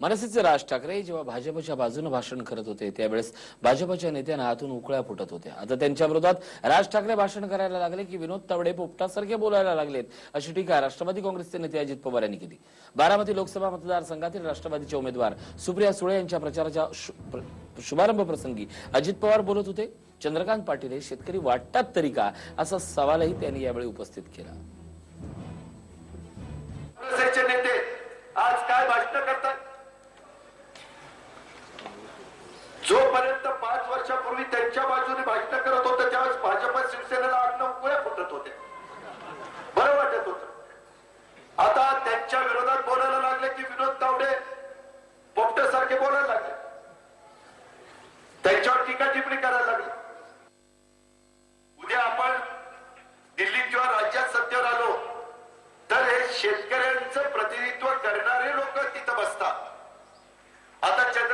मनसेचे राज ठाकरे जेव्हा भाजपच्या बाजूने भाषण करत होते त्यावेळेस भाजपच्या नेत्यांना हातून उकळ्या फुटत होत्या. आता त्यांच्या विरोधात राज ठाकरे भाषण करायला लागले की विनोद तावडे पोपटासारखे बोलायला लागलेत अशी टीका राष्ट्रवादी काँग्रेसचे नेते अजित पवार यांनी केली. बारामती लोकसभा मतदारसंघातील राष्ट्रवादीचे उमेदवार सुप्रिया सुळे यांच्या प्रचाराच्या शुभारंभ प्रसंगी अजित पवार बोलत होते चंद्रकांत पाटील हे शेतकरी वाटतात तरी का? असा सवालही त्यांनी यावेळी उपस्थित केला. जोपर्यंत पाच वर्षापूर्वी त्यांच्या बाजूने भाषण करत होतं त्यावेळेस भाजप शिवसेनेला आडणं उकळ्या फुटत होते. बरं वाटत होत. आता त्यांच्या विरोधात बोलायला लागले की विनोद तावडे पोपट्यासारखे बोलायला लागले. त्यांच्यावर टीका टिप्पणी करायला लागले. उद्या आपण दिल्लीत किंवा राज्यात सत्तेवर आलो तर हे शेतकऱ्यांचं प्रतिनिधित्व करणारे लोक तिथं बसतात. आता चंद्र